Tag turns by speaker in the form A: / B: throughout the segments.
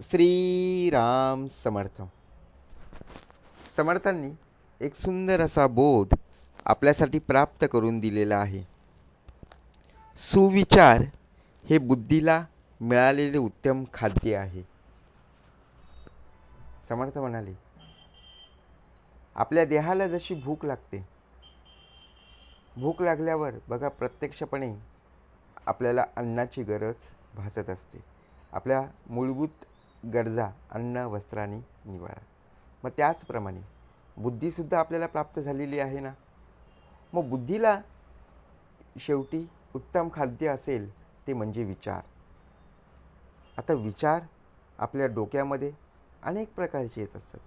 A: श्रीराम समर्थ. समर्थांनी एक सुंदर असा बोध आपल्यासाठी प्राप्त करून दिलेला आहे. सुविचार हे बुद्धीला मिळालेले उत्तम खाद्य आहे. समर्थ म्हणाले आपल्या देहाला जशी भूक लागते भूक लागल्यावर बघा प्रत्यक्षपणे आपल्याला अन्नाची गरज भासत असते. आपल्या मूलभूत गरजा अन्न वस्त्र आणि निवारा. मग त्याचप्रमाणे बुद्धीसुद्धा आपल्याला प्राप्त झालेली आहे ना? मग बुद्धीला शेवटी उत्तम खाद्य असेल ते म्हणजे विचार. आता विचार आपल्या डोक्यामध्ये अनेक प्रकारचे येत असतात.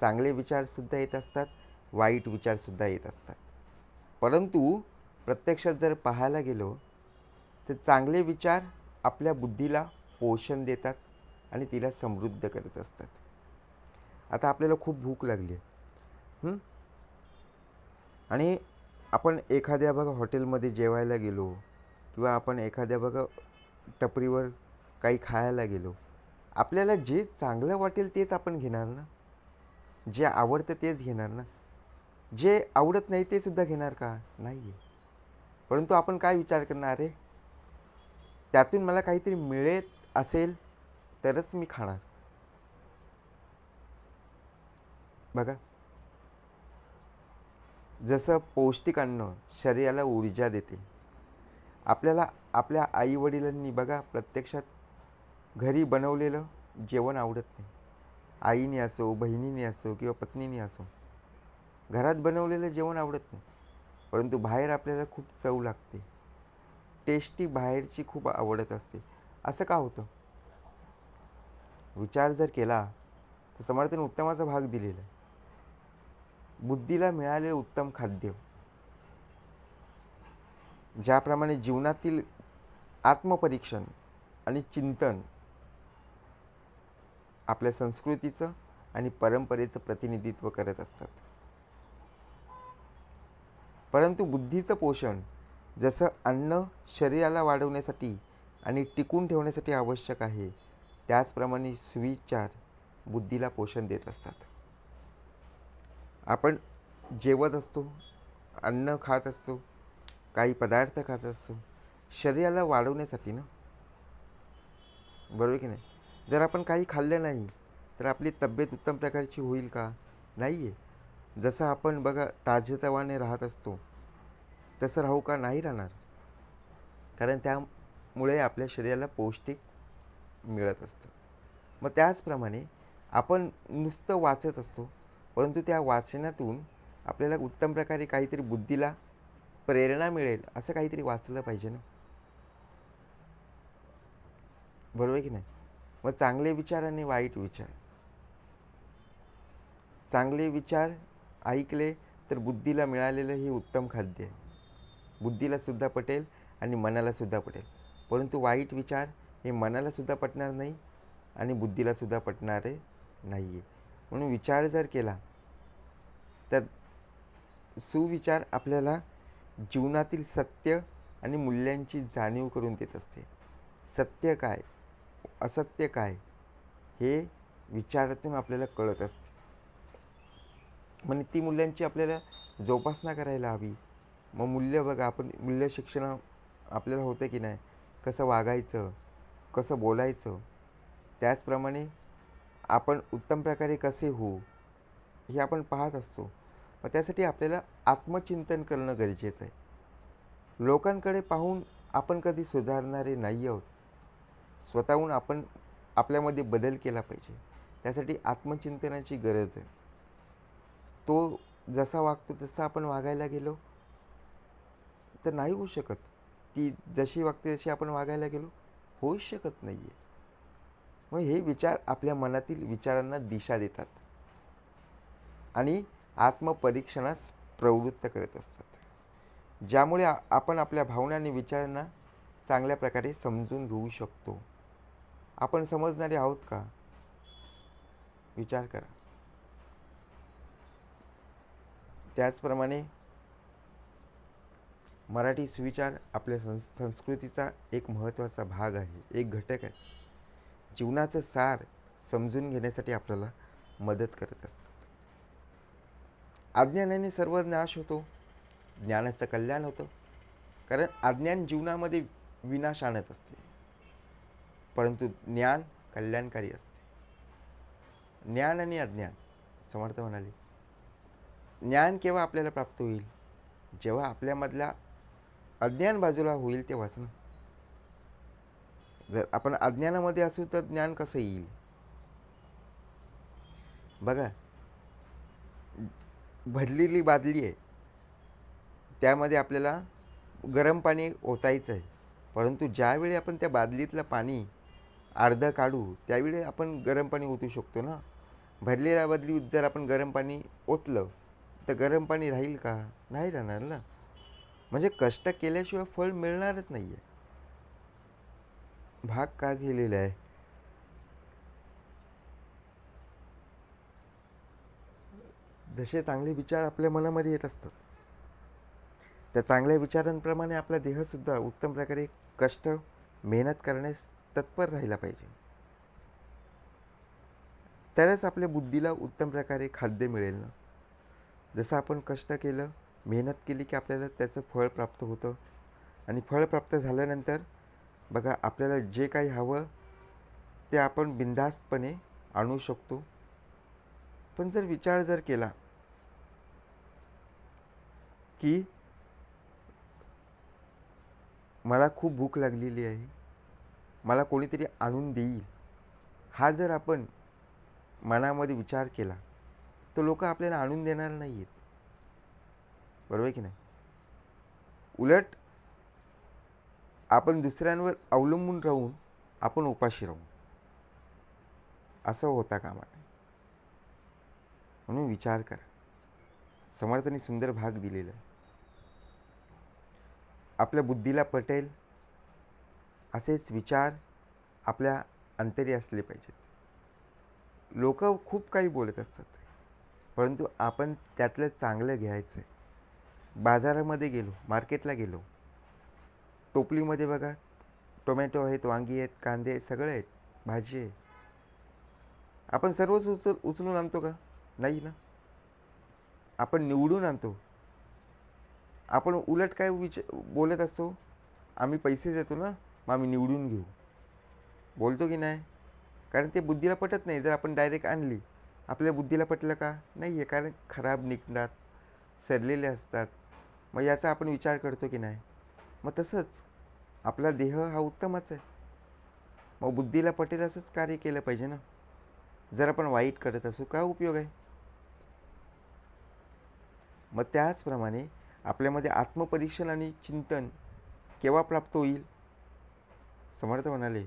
A: चांगले विचारसुद्धा येत असतात वाईट विचारसुद्धा येत असतात. परंतु प्रत्यक्षात जर पाहायला गेलो तर चांगले विचार आपल्या बुद्धीला पोषण देतात आणि तिला समृद्ध करत असतात. आता आपल्याला खूप भूक लागली आहे. आणि आपण एखाद्या बघा हॉटेलमध्ये जेवायला गेलो किंवा आपण एखाद्या बघा टपरीवर काही खायला गेलो आपल्याला जे चांगलं वाटेल तेच आपण घेणार ना? जे आवडतं तेच घेणार ना? जे आवडत नाही ते सुद्धा घेणार का? नाही आहे परंतु आपण काय विचार करणार आहे? त्यातून मला काहीतरी मिळत असेल तरच मी खाणार. बघा. जसं पौष्टिक अन्न शरीराला ऊर्जा देते. आपल्याला आपल्या आई वडिलांनी बघा प्रत्यक्षात घरी बनवलेलं जेवण आवडत नाही. आईने असो बहिणीने असो किंवा पत्नीने असो घरात बनवलेलं जेवण आवडत नाही. परंतु बाहेर आपल्याला खूप चव लागते. टेस्टी बाहेरची खूप आवडत असते. असं का होतं? विचार जर केला तर समर्थन उत्तमाचा भाग दिलेला आहे. बुद्धीला मिळालेले उत्तम खाद्य. ज्याप्रमाणे जीवनातील आत्मपरीक्षण आणि चिंतन आपल्या संस्कृतीचं आणि परंपरेचं प्रतिनिधित्व करत असतात. परंतु बुद्धीचं पोषण जसं अन्न शरीराला वाढवण्यासाठी आणि टिकून ठेवण्यासाठी आवश्यक आहे त्याचप्रमाणे सुविचार बुद्धीला पोषण देत असतात. आपण जेवत असतो अन्न खात असतो काही पदार्थ खात असतो शरीराला वाढवण्यासाठी ना? बरोबर की नाही? जर आपण काही खाल्लं नाही तर आपली तब्येत उत्तम प्रकारची होईल का? नाही आहे जसं आपण बघा ताजेतवाने राहत असतो तसं राहू का नाही राहणार? कारण त्यामुळे आपल्या शरीराला पौष्टिक मिळत असतं. मग त्याचप्रमाणे आपण नुसतं वाचत असतो परंतु त्या वाचनातून आपल्याला उत्तम प्रकारे काहीतरी बुद्धीला प्रेरणा मिळेल असं काहीतरी वाचलं पाहिजे ना? बरोबर की नाही? मग चांगले विचार आणि वाईट विचार. चांगले विचार ऐकले तर बुद्धीला मिळालेलं हे उत्तम खाद्य आहे. बुद्धीला सुद्धा पटेल आणि मनाला सुद्धा पटेल. परंतु वाईट विचार हे मनालासुद्धा पटणार नाही आणि बुद्धीलासुद्धा पटणारे नाही आहे म्हणून विचार जर केला तर सुविचार आपल्याला जीवनातील सत्य आणि मूल्यांची जाणीव करून देत असते. सत्य काय? असत्य काय? हे विचारातून आपल्याला कळत असते. म्हणजे ती मूल्यांची आपल्याला जोपासना करायला हवी. मग मूल्य बघा आपण मूल्य शिक्षण आपल्याला होतं की नाही? कसं वागायचं? कसं बोलायचं? त्याचप्रमाणे आपण उत्तम प्रकारे कसे होऊ हे आपण पाहत असतो. मग त्यासाठी आपल्याला आत्मचिंतन करणं गरजेचं आहे. लोकांकडे पाहून आपण कधी सुधारणारे नाही आहोत. स्वतःहून आपण आपल्यामध्ये बदल केला पाहिजे. त्यासाठी आत्मचिंतनाची गरज आहे. तो जसा वागतो तसा आपण वागायला गेलो तर नाही होऊ शकत. ती जशी वागते तशी आपण वागायला गेलो. होऊच शकत नाही आहे मग हे विचार आपल्या मनातील विचारांना दिशा देतात. आणि आत्मपरीक्षणास प्रवृत्त करत असतात. ज्यामुळे आपण आपल्या भावना आणि विचारांना चांगल्या प्रकारे समजून घेऊ शकतो. आपण समजणारे आहोत का? विचार करा. त्याचप्रमाणे मराठी सुविचार आपल्या संस् संस्कृतीचा एक महत्त्वाचा भाग आहे एक घटक आहे. जीवनाचं सार समजून घेण्यासाठी आपल्याला मदत करत असतात अज्ञानाने सर्व नाश होतो ज्ञानाचं कल्याण होतं कारण अज्ञान जीवनामध्ये विनाश आणत असते. परंतु ज्ञान कल्याणकारी असते. ज्ञान आणि अज्ञान समर्थ म्हणाले. ज्ञान केव्हा आपल्याला प्राप्त होईल? जेव्हा आपल्यामधला अज्ञान बाजूला होईल तेव्हाच वाचणं जर आपण अज्ञानामध्ये असू तर ज्ञान कसं येईल? बघा भरलेली बादली आहे. त्यामध्ये आपल्याला गरम पाणी ओतायचं आहे. परंतु ज्यावेळी आपण त्या बादलीतलं पाणी अर्धं काढू त्यावेळी आपण गरम पाणी ओतू शकतो ना. भरलेल्या बादलीत जर आपण गरम पाणी ओतलं तर गरम पाणी राहील का? नाही राहणार ना. म्हणजे कष्ट केल्याशिवाय फळ मिळणारच नाही आहे भाग का दिलेला आहे? जसे चांगले विचार आपल्या मनामध्ये येत असतात. त्या चांगल्या विचारांप्रमाणे आपला देहसुद्धा उत्तम प्रकारे कष्ट मेहनत करण्यास तत्पर राहिला पाहिजे. तरच आपल्या बुद्धीला उत्तम प्रकारे खाद्य मिळेल ना? जसं आपण कष्ट केलं मेहनत केली की आपल्याला त्याचं फळ प्राप्त होतं. आणि फळ प्राप्त झाल्यानंतर बघा आपल्याला जे काही हवं ते आपण बिनधास्तपणे आणू शकतो. पण जर विचार जर केला की मला खूप भूक लागलेली आहे मला कोणीतरी आणून देईल हा जर आपण मनामध्ये विचार केला तर लोक आपल्याला आणून देणार नाही आहेत बरोबर आहे की नाही? उलट आपण दुसऱ्यांवर अवलंबून राहून आपण उपाशी राहू. असं होता कामा नये. म्हणून विचार करा. समर्थांनी सुंदर भाग दिलेला आहे. आपल्या बुद्धीला पटेल. असेच विचार आपल्या अंतरी असले पाहिजेत. लोक खूप काही बोलत असतात. परंतु आपण त्यातलं चांगलं घ्यायचं आहे. बाजारामध्ये गेलो मार्केटला गेलो. टोपलीमध्ये बघा टोमॅटो आहेत वांगी आहेत कांदे आहेत सगळे आहेत भाजी आहे. आपण सर्वच उचल उचलून आणतो का? नाही ना? आपण निवडून आणतो. आपण उलट काय विच बोलत असतो? आम्ही पैसे देतो ना मग आम्ही निवडून घेऊ. बोलतो की नाही? कारण ते बुद्धीला पटत नाही जर आपण डायरेक्ट आणली. आपल्या बुद्धीला पटलं का? नाही आहे कारण खराब निघतात सरलेले असतात. मग याचा आपण विचार करतो की नाही? मग तसंच आपला देह हा उत्तमच आहे. मग बुद्धीला पटेल असंच कार्य केलं पाहिजे ना? जर आपण वाईट करत असू काय उपयोग आहे? मग त्याचप्रमाणे आपल्यामध्ये आत्मपरीक्षण आणि चिंतन केव्हा प्राप्त होईल? समर्थ म्हणाले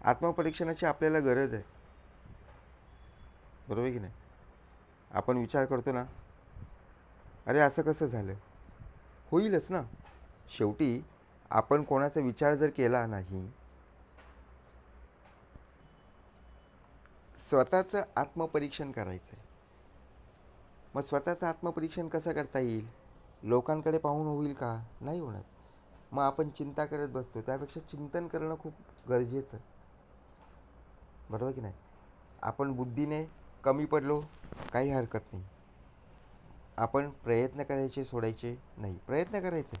A: आत्मपरीक्षणाची आपल्याला गरज आहे. बरोबर की नाही? आपण विचार करतो ना अरे असं कसं झालं? होईलच ना. शेवटी आपण कोणाचा विचार जर केला नाही स्वतःचं आत्मपरीक्षण करायचं आहे मग स्वतःचं आत्मपरीक्षण कसं करता येईल? लोकांकडे पाहून होईल का? नाही होणार. मग आपण चिंता करत बसतो. त्यापेक्षा चिंतन करणं खूप गरजेचं. बरोबर की नाही? आपण बुद्धीने कमी पडलो काही हरकत नाही. आपण प्रयत्न करायचे सोडायचे नाही. प्रयत्न करायचे.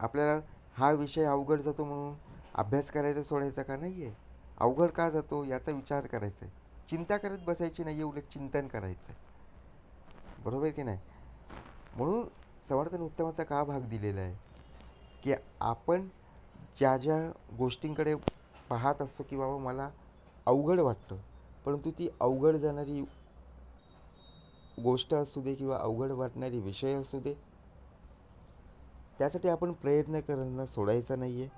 A: आपल्याला हा विषय अवघड जातो म्हणून अभ्यास करायचा सोडायचा का नाही आहे अवघड का जातो याचा विचार करायचा. आहे चिंता करत बसायची नाही उलट चिंतन करायचं. आहे बरोबर की नाही? म्हणून समर्थन उत्तमाचा का भाग दिलेला आहे? की आपण ज्या ज्या गोष्टींकडे पाहत असतो की बाबा मला अवघड वाटतं परंतु ती अवघड जाणारी गोष्ट असू दे किंवा अवघड वाटणारी विषय असू दे त्यासाठी आपण प्रयत्न करणं सोडायचं नाही आहे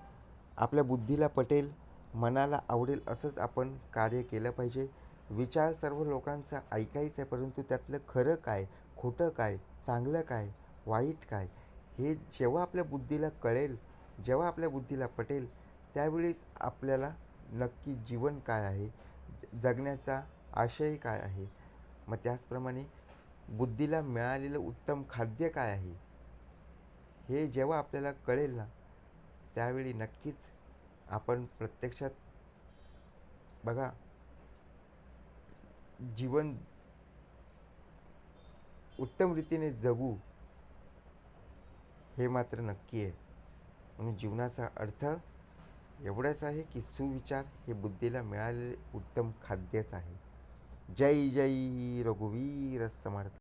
A: आपल्या बुद्धीला पटेल मनाला आवडेल असंच आपण कार्य केलं पाहिजे. विचार सर्व लोकांचा ऐकायचा आहे परंतु त्यातलं खरं काय खोटं काय चांगलं काय वाईट काय हे जेव्हा आपल्या बुद्धीला कळेल जेव्हा आपल्या बुद्धीला पटेल त्यावेळीच आपल्याला नक्की जीवन काय आहे जगण्याचा आशय काय आहे. मग त्याचप्रमाणे बुद्धीला मिळालेलं उत्तम खाद्य काय आहे? हे जेव्हा आपल्याला कळेल ना त्यावेळी नक्कीच आपण प्रत्यक्षात बघा जीवन उत्तम रीतीने जगू हे मात्र नक्की आहे. म्हणून जीवनाचा अर्थ एवढाच आहे की सुविचार हे बुद्धीला मिळालेले उत्तम खाद्यच आहे. जय जय रघुवीर समर्थ.